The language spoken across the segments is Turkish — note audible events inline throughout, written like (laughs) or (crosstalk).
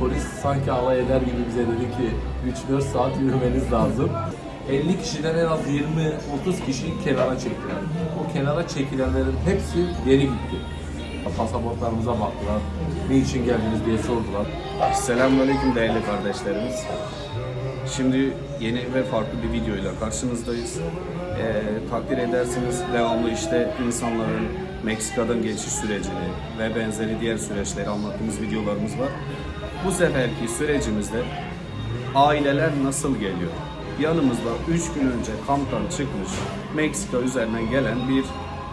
polis sanki alay eder gibi bize dedi ki 3-4 saat yürümeniz lazım. 50 kişiden en az 20-30 kişi kenara çektiler. O kenara çekilenlerin hepsi geri gitti. Pasaportlarımıza baktılar. Niçin geldiniz diye sordular. Selamünaleyküm değerli kardeşlerimiz. Şimdi yeni ve farklı bir videoyla karşınızdayız. Ee, takdir edersiniz devamlı işte insanların Meksika'dan geçiş sürecini ve benzeri diğer süreçleri anlattığımız videolarımız var. Bu seferki sürecimizde aileler nasıl geliyor? Yanımızda 3 gün önce kamptan çıkmış Meksika üzerinden gelen bir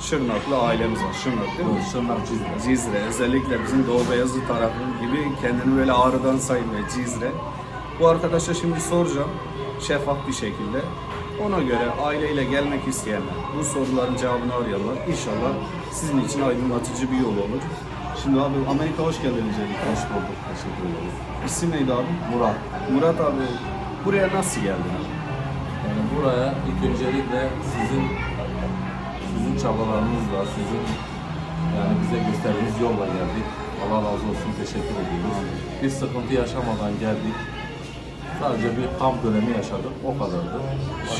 Şırnaklı ailemiz var. Şırnak değil mi? Şırnak Cizre. Cizre, özellikle bizim Doğu Beyazıt tarafı gibi kendini böyle ağrıdan saymıyor Cizre. Bu arkadaşa şimdi soracağım şeffaf bir şekilde. Ona göre aileyle gelmek isteyenler bu soruların cevabını arıyorlar. İnşallah sizin için aydınlatıcı bir yol olur. Şimdi abi Amerika hoş geldin öncelikle. Hoş bulduk. Teşekkür ederiz. İsim neydi abi? Murat. Murat abi buraya nasıl geldin abi? Yani buraya ilk öncelikle sizin sizin çabalarınızla, sizin yani bize gösterdiğiniz yolla geldik. Allah razı olsun, teşekkür ediyoruz. Bir sıkıntı yaşamadan geldik. Sadece bir kamp dönemi yaşadık, o kadardı.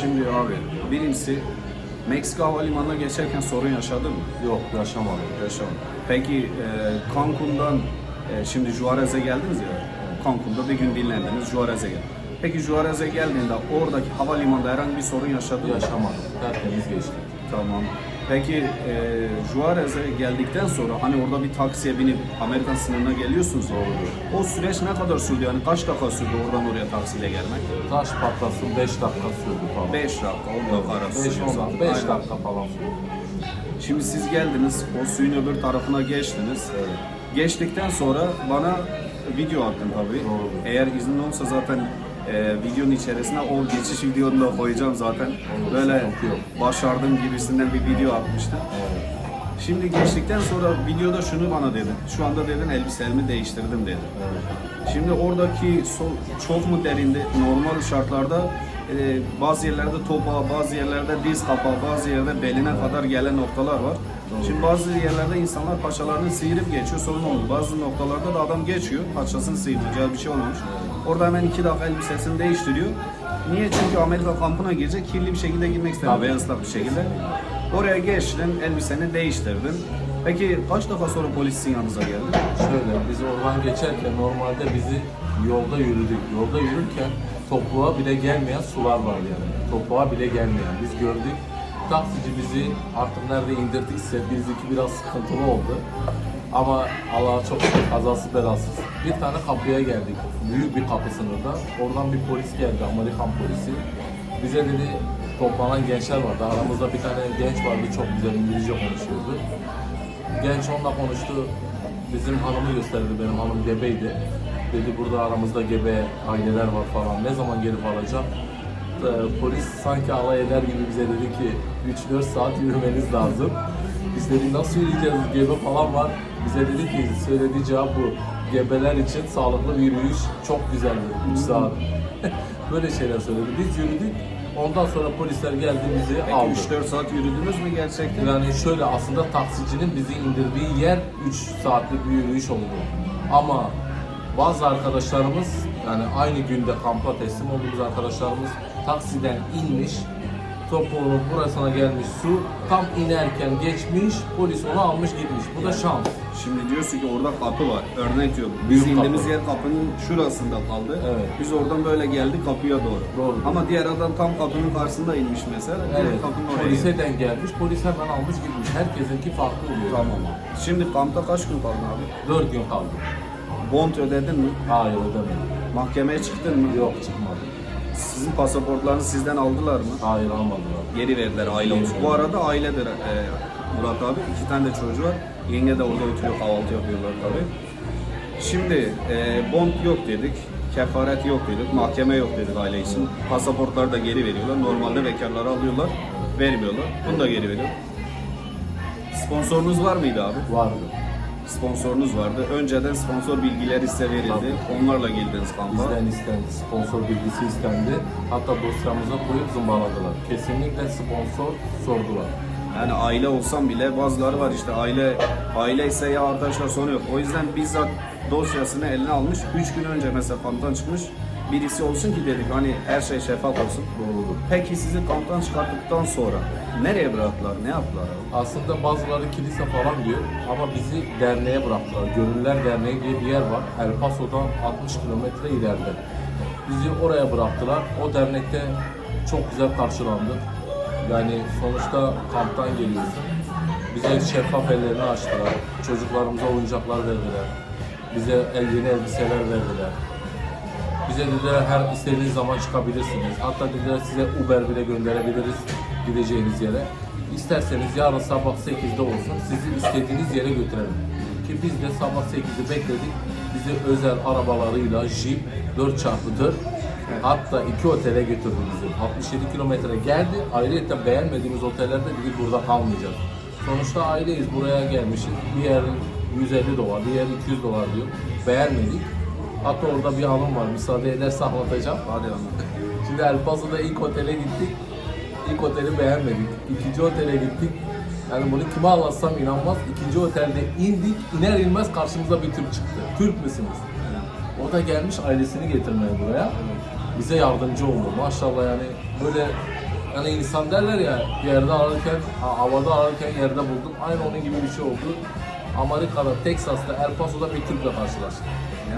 Şimdi abi birincisi Meksika Havalimanı'na geçerken sorun yaşadın mı? Yok, yaşamadım. Yaşam. Peki e, Cancun'dan e, şimdi Juarez'e geldiniz ya. Cancun'da bir gün dinlendiniz, Juarez'e geldiniz. Peki Juarez'e geldiğinde oradaki havalimanında herhangi bir sorun yaşadın mı? Yaşamadım. Tertemiz geçti. Tamam. Peki e, Juarez'e geldikten sonra hani orada bir taksiye binip Amerikan sınırına geliyorsunuz. Doğru. O süreç ne kadar sürdü? Yani kaç dakika sürdü oradan oraya taksiyle gelmek? Taş patlasın 5 dakika sürdü falan. 5 dakika, 10 dakika arası. 5 sürüyor zaten. 5 Aynen. dakika falan sürdü. Şimdi siz geldiniz, o suyun öbür tarafına geçtiniz. Geçtikten sonra bana video attın tabii. Doğru. Eğer izin olsa zaten e, videonun içerisine o geçiş videonu da koyacağım zaten. Olur, Böyle başardım gibisinden bir video atmıştım. Evet. Şimdi geçtikten sonra videoda şunu bana dedin. Şu anda dedin elbiselerimi değiştirdim dedin. Evet. Şimdi oradaki so- çok mu derindi? Normal şartlarda e, bazı yerlerde topa, bazı yerlerde diz kapağı, bazı yerde beline kadar gelen noktalar var. Şimdi bazı yerlerde insanlar paçalarını sıyırıp geçiyor sorun olmuyor. Bazı noktalarda da adam geçiyor paçasını sıyıracağı bir şey olmamış. Orada hemen iki dakika elbisesini değiştiriyor. Niye? Çünkü Amerika kampına girecek kirli bir şekilde girmek istemiyor. Islak bir şekilde. Oraya geçtin, elbiseni değiştirdin. Peki kaç defa sonra polis sizin yanınıza geldi? Şöyle biz oradan geçerken normalde bizi yolda yürüdük. Yolda yürürken topuğa bile gelmeyen sular var yani. Topuğa bile gelmeyen. Biz gördük. Taksici bizi artık nerede indirdiyse bizdeki biraz sıkıntılı oldu. Ama Allah'a çok şükür kazası belasız. Bir tane kapıya geldik. Büyük bir kapı sınırda. Oradan bir polis geldi. Amerikan polisi. Bize dedi toplanan gençler vardı. Aramızda bir tane genç vardı. Çok güzel İngilizce konuşuyordu. Genç onunla konuştu. Bizim hanımı gösterdi. Benim hanım gebeydi. Dedi burada aramızda gebe aileler var falan. Ne zaman gelip alacağım? Ee, polis sanki alay eder gibi bize dedi ki 3-4 saat yürümeniz lazım. Biz dedik nasıl yürüyeceğiz? Gebe falan var. Bize dedi ki söylediği cevap bu. Gebeler için sağlıklı bir yürüyüş çok güzeldi. 3 saat. (laughs) Böyle şeyler söyledi. Biz yürüdük. Ondan sonra polisler geldi bizi Peki aldı. 3-4 saat yürüdünüz mü gerçekten? Yani şöyle aslında taksicinin bizi indirdiği yer 3 saatlik bir yürüyüş oldu. Ama bazı arkadaşlarımız yani aynı günde kampa teslim olduğumuz arkadaşlarımız taksiden inmiş, topuğunun burasına gelmiş su, tam inerken geçmiş, polis onu almış gitmiş. Bu da şans. Şimdi diyorsun ki orada kapı var. Örnek diyorum. Biz Büyük indiğimiz kapı. yer kapının şurasında kaldı. Evet. Biz oradan böyle geldik kapıya doğru. Doğru. Ama diğer adam tam kapının karşısında inmiş mesela. Evet. Kapının oraya polise denk gelmiş, polis hemen almış gitmiş. Herkesinki farklı oluyor. Tamam. Şimdi kampta kaç gün kaldın abi? 4 gün kaldı. Bond ödedin mi? Hayır ödemedim. Mahkemeye çıktın mı? Yok çıkmadı. Sizin pasaportlarınızı sizden aldılar mı? Hayır almadılar. Geri verdiler aile olsun. Bu arada ailedir e, Murat abi. İki tane de çocuğu var. Yenge de orada oturuyor kahvaltı yapıyorlar tabii. Şimdi e, bond yok dedik. Kefaret yok dedik. Mahkeme yok dedik aile için. Pasaportları da geri veriyorlar. Normalde bekarları alıyorlar. Vermiyorlar. Bunu da geri veriyor. Sponsorunuz var mıydı abi? Vardı. Sponsorunuz vardı. Önceden sponsor bilgileri size verildi. Tabii. Onlarla girdiniz kampa. Bizden istendi, sponsor bilgisi istendi. Hatta dosyamıza koyup zımbaladılar. Kesinlikle sponsor sordular. Yani aile olsam bile bazıları var işte aile aile ise ya arkadaşlar sonu yok. O yüzden bizzat dosyasını eline almış. 3 gün önce mesela kamptan çıkmış. Birisi olsun ki dedik hani her şey şeffaf olsun. Doğrudur. Peki sizi kamptan çıkarttıktan sonra nereye bıraktılar? Ne yaptılar? Aslında bazıları kilise falan diyor ama bizi derneğe bıraktılar. Gönüller Derneği diye bir yer var. El Paso'dan 60 kilometre ileride. Bizi oraya bıraktılar. O dernekte çok güzel karşılandık. Yani sonuçta kamptan geliyorsun. Bize şeffaf ellerini açtılar. Çocuklarımıza oyuncaklar verdiler. Bize el yeni elbiseler verdiler. Bize dediler her istediğiniz zaman çıkabilirsiniz. Hatta dediler size Uber bile gönderebiliriz gideceğiniz yere. İsterseniz yarın sabah 8'de olsun sizi istediğiniz yere götürelim. Ki biz de sabah 8'i bekledik. Bizi özel arabalarıyla Jeep 4x4 hatta iki otele götürdü bizi. 67 kilometre geldi. Ayrıca beğenmediğimiz otellerde dedik burada kalmayacağız. Sonuçta aileyiz buraya gelmişiz. Bir yer 150 dolar, bir yer 200 dolar diyor. Beğenmedik. Hatta orada bir anım var. Müsaade ederse anlatacağım. Hadi anlat. Şimdi El Paso'da ilk otele gittik. İlk oteli beğenmedik. İkinci otele gittik. Yani bunu kime anlatsam inanmaz. İkinci otelde indik. iner inmez karşımıza bir Türk çıktı. Türk müsünüz? O da gelmiş ailesini getirmeye buraya. Bize yardımcı oldu. Maşallah yani böyle yani insan derler ya yerde ararken, ha- havada ararken yerde buldum. Aynı onun gibi bir şey oldu. Amerika'da, Texas'ta, El Paso'da bir Türk'le karşılaştık.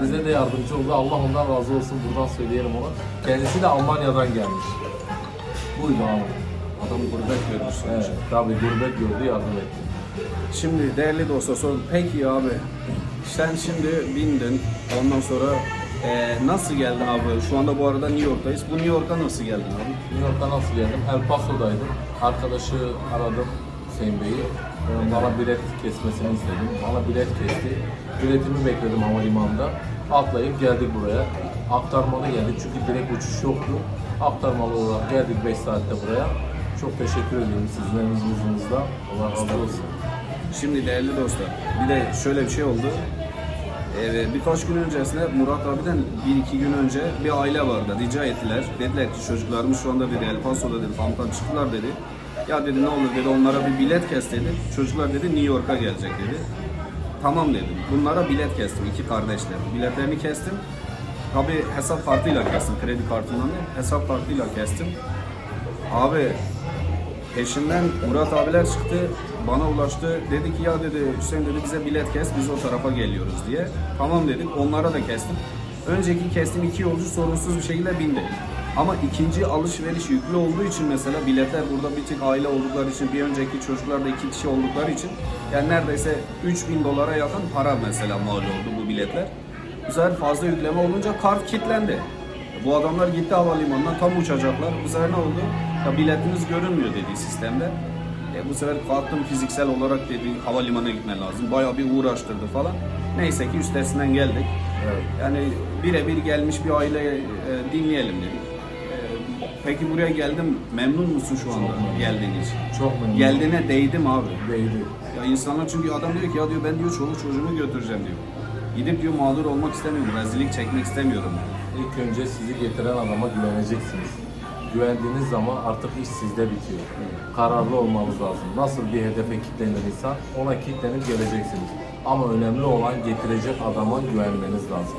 Bize de yardımcı oldu. Allah ondan razı olsun. Buradan söyleyelim ona. Kendisi de Almanya'dan gelmiş. Buydu abi. Adam gurbet görmüş sonuçta. Evet, tabii gurbet gördü yardım etti. Şimdi değerli dostlar sorun. Peki abi sen şimdi bindin ondan sonra eee, nasıl geldin abi? Şu anda bu arada New York'tayız. Bu New York'a nasıl geldin abi? New York'a nasıl geldim? El Paso'daydım. Arkadaşı aradım Hüseyin Bey'i. Ee, Bana bilet kesmesini istedim. Bana bilet kesti. Biletimi bekledim havalimanında. Atlayıp geldik buraya. Aktarmalı geldik çünkü direkt uçuş yoktu. Aktarmalı olarak geldik 5 saatte buraya. Çok teşekkür ediyorum sizlerin huzurunuzda. Allah razı olsun. Şimdi değerli dostlar bir de şöyle bir şey oldu. Ee, birkaç gün öncesinde Murat abiden bir iki gün önce bir aile vardı. Rica ettiler. Dediler ki çocuklarımız şu anda dedi El Paso'da dedi kamptan çıktılar dedi. Ya dedi ne olur dedi onlara bir bilet kes dedi. Çocuklar dedi New York'a gelecek dedi. Tamam dedim. Bunlara bilet kestim iki kardeşler. Biletlerini kestim. Tabi hesap kartıyla kestim. Kredi kartından değil. Hesap kartıyla kestim. Abi Peşinden Murat abiler çıktı, bana ulaştı. Dedi ki ya dedi Hüseyin dedi bize bilet kes, biz o tarafa geliyoruz diye. Tamam dedik, onlara da kestim. Önceki kestim iki yolcu sorunsuz bir şekilde bindi. Ama ikinci alışveriş yüklü olduğu için mesela biletler burada bir tek aile oldukları için, bir önceki çocuklar da iki kişi oldukları için yani neredeyse 3000 dolara yakın para mesela mal oldu bu biletler. Bu sefer fazla yükleme olunca kart kilitlendi. Bu adamlar gitti havalimanına tam uçacaklar. Bu sefer ne oldu? Ya biletiniz görünmüyor dedi sistemde. E bu sefer kalktım fiziksel olarak dedi havalimanına gitmen lazım. Bayağı bir uğraştırdı falan. Neyse ki üstesinden geldik. Evet. Yani birebir gelmiş bir aile e, dinleyelim dedik. Peki buraya geldim memnun musun şu anda geldiğin için? Çok memnunum. Geldiğine değdim abi. Değdi. Ya insanlar çünkü adam diyor ki ya diyor ben diyor çoluk çocuğumu götüreceğim diyor. Gidip diyor mağdur olmak istemiyorum, rezillik çekmek istemiyorum. İlk önce sizi getiren adama güveneceksiniz. Güvendiğiniz zaman artık iş sizde bitiyor. Kararlı olmanız lazım. Nasıl bir hedefe kilitlenir insan, ona kilitlenip geleceksiniz. Ama önemli olan getirecek adama güvenmeniz lazım.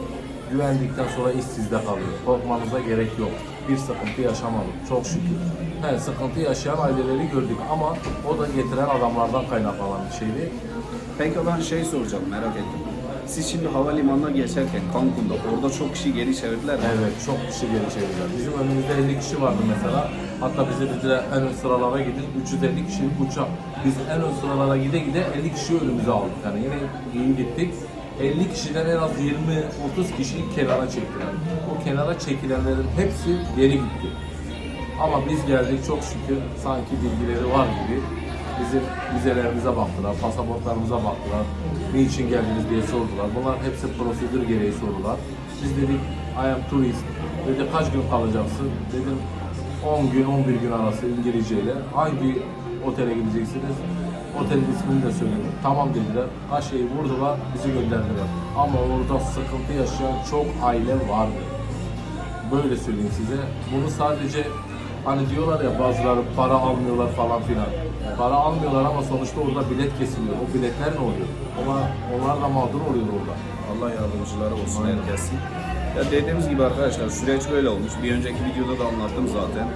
Güvendikten sonra iş sizde kalıyor. Korkmanıza gerek yok. Bir sıkıntı yaşamadık. Çok şükür. He, sıkıntı yaşayan aileleri gördük ama o da getiren adamlardan kaynaklanan bir şeydi. Peki ben şey soracağım merak ettim. Siz şimdi havalimanına geçerken Cancun'da orada çok kişi geri çevirdiler mi? Evet, çok kişi geri çevirdiler. Bizim önümüzde 50 kişi vardı mesela. Hatta bize dediler en ön sıralara gidin. 350 kişilik uçak. Biz en ön sıralara gide gide 50 kişiyi önümüze aldık. Yani yine iyi gittik. 50 kişiden en az 20-30 kişiyi kenara çektiler. O kenara çekilenlerin hepsi geri gitti. Ama biz geldik çok şükür sanki bilgileri var gibi bizim vizelerimize baktılar, pasaportlarımıza baktılar. Niçin geldiniz diye sordular. Bunlar hepsi prosedür gereği sorular. Biz dedik I am tourist. Dedi kaç gün kalacaksın? Dedim 10 gün 11 gün arası İngilizceyle. Hangi otele gideceksiniz? Otelin ismini de söyledim. Tamam dediler. Kaşeyi vurdular, bizi gönderdiler. Ama orada sıkıntı yaşayan çok aile vardı. Böyle söyleyeyim size. Bunu sadece hani diyorlar ya bazıları para almıyorlar falan filan. Para almıyorlar ama sonuçta orada bilet kesiliyor. O biletler ne oluyor? Ama onlar da mağdur oluyor orada. Allah yardımcıları olsun herkesin. Ya dediğimiz gibi arkadaşlar süreç böyle olmuş. Bir önceki videoda da anlattım zaten.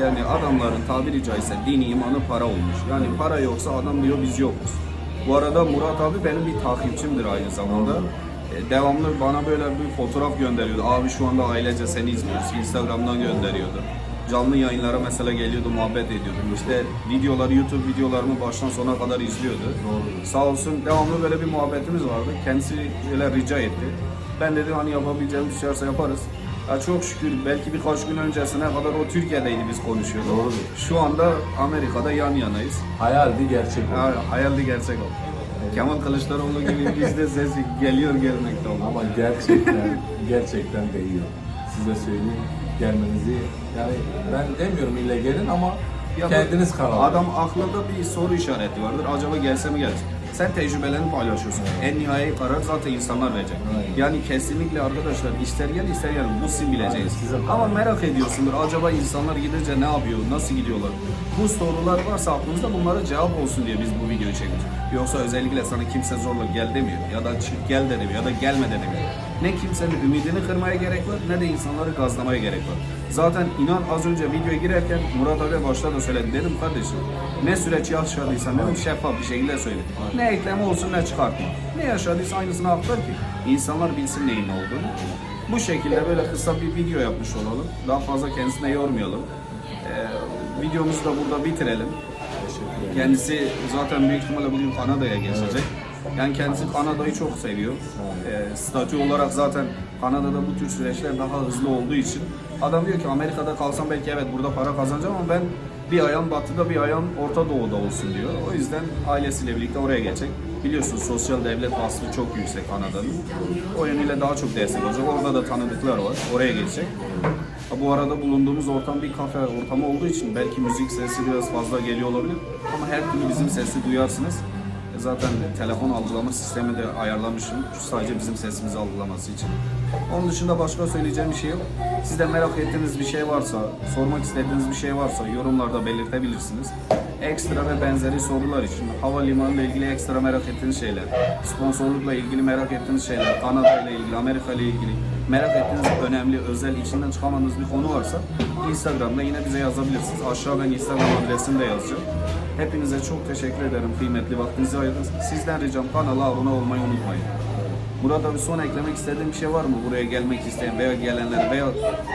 Yani adamların tabiri caizse dini imanı para olmuş. Yani para yoksa adam diyor biz yokuz. Bu arada Murat abi benim bir takipçimdir aynı zamanda. E, Devamlı bana böyle bir fotoğraf gönderiyordu. Abi şu anda ailece seni izliyoruz. Instagram'dan gönderiyordu. Canlı yayınlara mesela geliyordu, muhabbet ediyordum. İşte videoları, YouTube videolarımı baştan sona kadar izliyordu. Doğru. Sağ olsun devamlı böyle bir muhabbetimiz vardı. Kendisi böyle rica etti. Ben dedim hani yapabileceğimiz bir şey varsa yaparız. Ya çok şükür belki birkaç gün öncesine kadar o Türkiye'deydi biz konuşuyorduk. Doğrudur. Şu anda Amerika'da yan yanayız. Hayaldi gerçek oldu. Ha, hayaldi gerçek oldu. Kemal Kılıçdaroğlu gibi bizde ses geliyor gelmekte oldu. Ama gerçekten gerçekten değiyor. Size söyleyeyim gelmenizi yani ben demiyorum ille gelin ama Ya kendiniz karar. Adam aklında bir soru işareti vardır. Acaba gelse mi gelse? Sen tecrübelerini paylaşıyorsun. En nihai karar zaten insanlar verecek. Aynen. Yani kesinlikle arkadaşlar ister gel ister gel bu sizin bileceğiniz. Aynen, Ama merak ediyorsundur. Acaba insanlar gidince ne yapıyor? Nasıl gidiyorlar? Bu sorular varsa aklınızda bunlara cevap olsun diye biz bu videoyu çekiyoruz. Yoksa özellikle sana kimse zorla gel demiyor. Ya da çık gel de demiyor. Ya da gelme de demiyor. Ne kimsenin ümidini kırmaya gerek var ne de insanları gazlamaya gerek var. Zaten inan az önce videoya girerken Murat abi başta da söyledi. Dedim kardeşim ne süreç yaşadıysan dedim şeffaf bir şekilde söyle. Ne ekleme olsun ne çıkartma. Ne yaşadıysa aynısını aktar ki insanlar bilsin neyin ne olduğunu. Bu şekilde böyle kısa bir video yapmış olalım. Daha fazla kendisine yormayalım. Ee, videomuzu da burada bitirelim. Kendisi zaten büyük ihtimalle bugün Kanada'ya geçecek. Yani kendisi Kanada'yı çok seviyor. Ee, statü olarak zaten Kanada'da bu tür süreçler daha hızlı olduğu için adam diyor ki Amerika'da kalsam belki evet burada para kazanacağım ama ben bir ayağım batıda bir ayağım Orta Doğu'da olsun diyor. O yüzden ailesiyle birlikte oraya geçecek. Biliyorsunuz sosyal devlet vasfı çok yüksek Kanada'nın. O yönüyle daha çok destek olacak. Orada da tanıdıklar var. Oraya geçecek. Ha, Bu arada bulunduğumuz ortam bir kafe ortamı olduğu için belki müzik sesi biraz fazla geliyor olabilir. Ama her türlü bizim sesi duyarsınız. E, Zaten telefon algılama sistemi de ayarlamışım. Sadece bizim sesimizi algılaması için. Onun dışında başka söyleyeceğim bir şey yok. Siz de merak ettiğiniz bir şey varsa, sormak istediğiniz bir şey varsa yorumlarda belirtebilirsiniz. Ekstra ve benzeri sorular için havalimanı ile ilgili ekstra merak ettiğiniz şeyler, sponsorlukla ilgili merak ettiğiniz şeyler, Kanada ile ilgili, Amerika ile ilgili merak ettiğiniz önemli, özel, içinden çıkamadığınız bir konu varsa Instagram'da yine bize yazabilirsiniz. Aşağı ben Instagram adresimi de yazacağım. Hepinize çok teşekkür ederim. Kıymetli vaktinizi ayırdınız. Sizden ricam kanala abone olmayı unutmayın. Burada bir son eklemek istediğim bir şey var mı? Buraya gelmek isteyen veya gelenler veya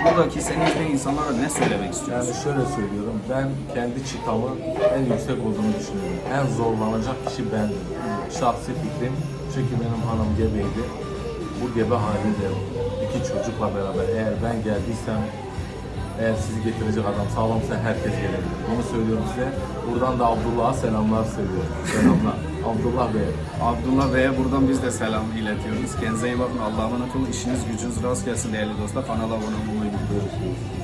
buradaki seni izleyen insanlara ne söylemek istiyorsun? Yani şöyle söylüyorum, ben kendi çıtamın en yüksek olduğunu düşünüyorum. En zorlanacak kişi bendim. Şahsi fikrim, çünkü benim hanım gebeydi. Bu gebe halinde iki çocukla beraber eğer ben geldiysem, eğer sizi getirecek adam sağlamsa herkes gelebilir. Bunu söylüyorum size. Buradan da Abdullah'a selamlar söylüyorum. Selamlar. (laughs) Abdullah Bey. Abdullah Bey'e buradan biz de selam iletiyoruz. Kendinize iyi bakın. Allah'a emanet olun. İşiniz gücünüz rast gelsin değerli dostlar. Kanala abone olmayı unutmayın.